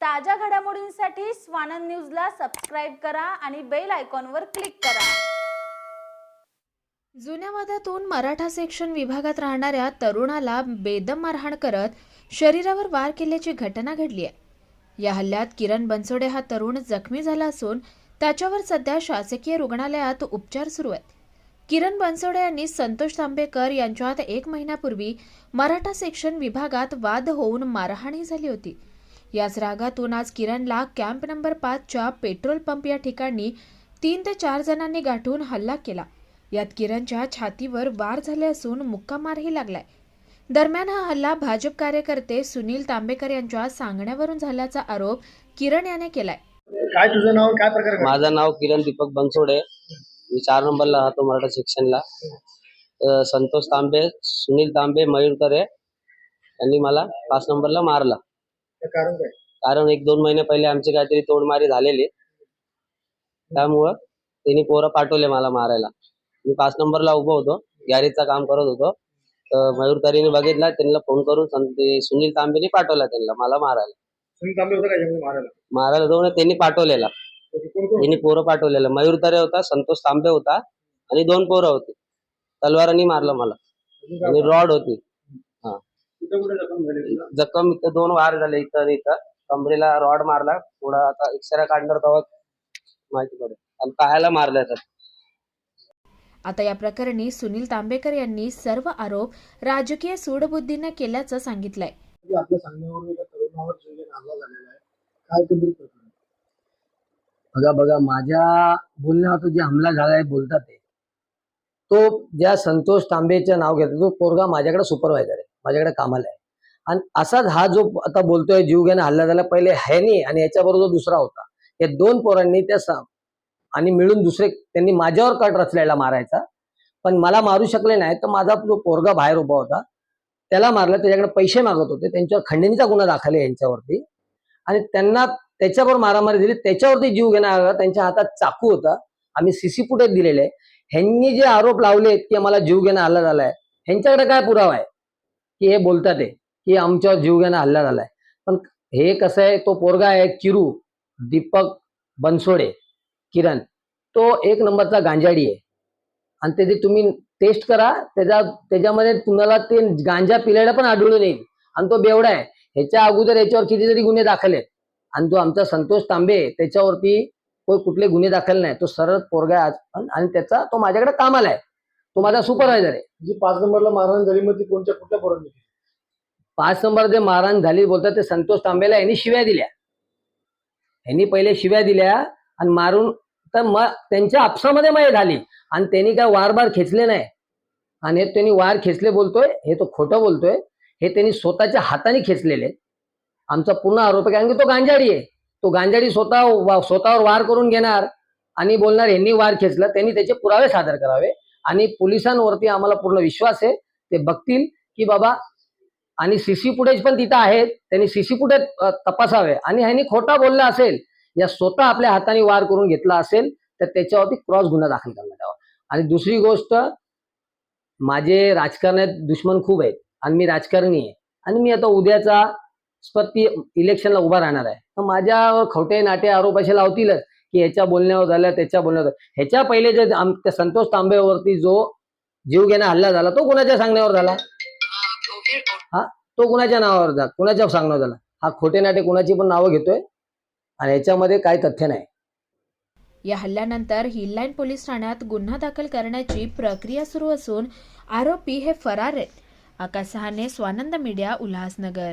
ताज्या घडामोडींसाठी स्वानंद न्यूजला सबस्क्राईब करा आणि बेल आयकॉनवर क्लिक करा. जुन्या वादातून मराठा सेक्शन विभागात राहणाऱ्या तरुणाला बेदम मारहाण करत शरीरावर वार केल्याची घटना घडली आहे. या हल्ल्यात किरण बनसोडे हा तरुण जखमी झाला असून त्याच्यावर सध्या शासकीय रुग्णालयात उपचार सुरू आहेत. किरण बनसोडे यांनी संतोष तांबेकर यांच्यात एक महिन्यापूर्वी मराठा सेक्शन विभागात वाद होऊन मारहाणी झाली होती. याच रागातून आज किरणला कॅम्प नंबर पाचच्या पेट्रोल पंप या ठिकाणी तीन ते चार जणांनी गाठून हल्ला केला. यात किरणच्या छातीवर वार झाले असून मुक्कामारही लागलाय. दरम्यान हा हल्ला भाजप कार्यकर्ते सुनील तांबेकर यांच्या सांगण्यावरून झाल्याचा आरोप किरण याने केलाय. काय तुझं नाव काय प्रकार? माझं नाव किरण दीपक बनसोडे. मी चार नंबरला राहतो मराठा सेक्शनला संतोष तांबे सुनील तांबे मयूरकरे यांनी मला पाच नंबरला मारला. कारण काय? कारण एक दोन महिने पहिले आमची काहीतरी तोडमारी झालेली. त्यामुळं त्यांनी पोरं पाठवले मला मारायला. मी पाच नंबरला उभं होतो. गॅरेजचं काम करत होतो. तर मयूरकरीने बघितला त्यांना फोन करून सं- ते सुनील तांबेने पाठवला त्यांना मला मारायला. सुनील तांबे होता का याच्यामध्ये मारायला? मारायला जाऊन त्यांनी पाठवलेला. ओके, कोण कोण? त्यांनी पोरं पाठवलेलं. मयूर तरे होता संतोष तांबे होता आणि दोन पोरं होती. तलवारांनी मारलं मला. अजून काय आणि रॉड होती. कुठे जखम इथं दोन वार झाले इथं इथं. कमरेला रॉड मारला. थोडा आता एक्सरे काढणार तेव्हा माहिती पडेल. आणि पायाला मारलं तर आता या प्रकरणी सुनील तांबेकर यांनी सर्व आरोप राजकीय सूडबुद्धीनं केल्याचं सांगितलंय. की आपल्या सांगण्यावरून एका तरुणावर जीवघेण हल्ला झालेला आहे. काय गंभीर प्रकरण? बघा बघा माझ्या बोलण्यावर जे हमला झालाय बोलतात ते. तो ज्या संतोष तांबेचं नाव घेतो तो पोरगा माझ्याकडे सुपरवायझर आहे. माझ्याकडे कामाला आहे. आणि असाच हा जो आता बोलतोय जीव घेणं हल्ला झाला पहिले ह्यानी आणि याच्याबरोबर दुसरा होता. या दोन पोरांनी त्या आणि मिळून दुसरे त्यांनी माझ्यावर कट रचलेला मारायचा. पण मला मारू शकले नाही तर माझा जो पोरगा बाहेर उभा होता त्याला मारलं त्याच्याकडे पैसे मागत होते त्यांच्यावर खंडणीचा गुन्हा दाखल आहे यांच्यावरती. आणि त्यांना त्याच्यावर मारामारी दिली त्याच्यावरती जीव घेणार त्यांच्या हातात चाकू होता आम्ही सीसी फुटेज दिलेले आहे. ह्यांनी जे आरोप लावले की आम्हाला जीव घेणं हल्ला झालाय ह्यांच्याकडे काय पुरावा आहे? की हे बोलतात आहे की आमच्यावर जीव हल्ला झालाय. पण हे कसं आहे तो पोरगा आहे किरू दीपक बनसोडे किरण. तो एक नंबरचा गांजाडी आहे. आणि त्याची तुम्ही टेस्ट करा त्याच्या त्याच्यामध्ये तुम्हाला ते गांजा पिलेला पण आढळून येईल. आणि तो बेवडा आहे. ह्याच्या अगोदर याच्यावर कितीतरी गुन्हे दाखल आहेत. आणि जो आमचा संतोष तांबे त्याच्यावरती कोण कुठले गुन्हे दाखल नाही. तो सरळ पोरगा आहे आज. पण आणि त्याचा तो माझ्याकडे कामाला आहे. तो माझा सुपरवायझर आहे. जी पाच नंबरला मारहाण झाली मग ती कोणत्या कुठल्या पोरांनी केली? पाच नंबर जे मारहाण झाली बोलतात ते संतोष तांबेला यांनी शिव्या दिल्या. यांनी पहिले शिव्या दिल्या आणि मारून तर मग त्यांच्या आपसामध्ये मय झाली आणि त्यांनी काय वार बार खेचले नाही. आणि हे त्यांनी वार खेचले बोलतोय हे तो खोटं बोलतोय हे त्यांनी स्वतःच्या हाताने खेचलेले आमचा पूर्ण आरोप आहे कारण की तो गांजाडी आहे. तो गांजाडी स्वतः वा- स्वतःवर वार करून घेणार आणि बोलणार यांनी वार खेचला त्यांनी त्याचे पुरावे सादर करावे. आणि पोलिसांवरती आम्हाला पूर्ण विश्वास आहे. ते बघतील की बाबा आणि सीसी फुटेज पण तिथं आहेत त्यांनी सीसी फुटेज तपासावे. आणि ह्यांनी खोटा बोलला असेल या स्वतः आपल्या हाताने वार करून घेतला असेल तर त्याच्यावरती क्रॉस गुन्हा दाखल करण्यात यावा. आणि दुसरी गोष्ट माझे राजकारणात दुश्मन खूप आहेत. आणि मी राजकारणी आहे. आणि मी आता उद्याचा स्पर्धी इलेक्शनला उभा राहणार आहे. तर माझ्यावर खोटे नाटे आरोप असे लावतीलच. की ह्याच्या बोलण्यावर झालं त्याच्या बोलण्यावर ह्याच्या पहिले जे त्या संतोष तांबेवरती जो जीव घेणा हल्ला झाला तो कुणाच्या सांगण्यावर झाला? हा? तो कुणाच्या नावावर झाला? कुणाच्या सांगण्यावर झाला? हा खोटे नाटे कुणाची पण नावं घेतोय? आणि ह्याच्यामध्ये काय तथ्य नाही. या हल्ल्यानंतर हिललाईन पोलीस ठाण्यात गुन्हा दाखल करण्याची प्रक्रिया सुरू असून आरोपी हे फरार आहेत. आकाश सहाने स्वानंद मीडिया उल्हासनगर.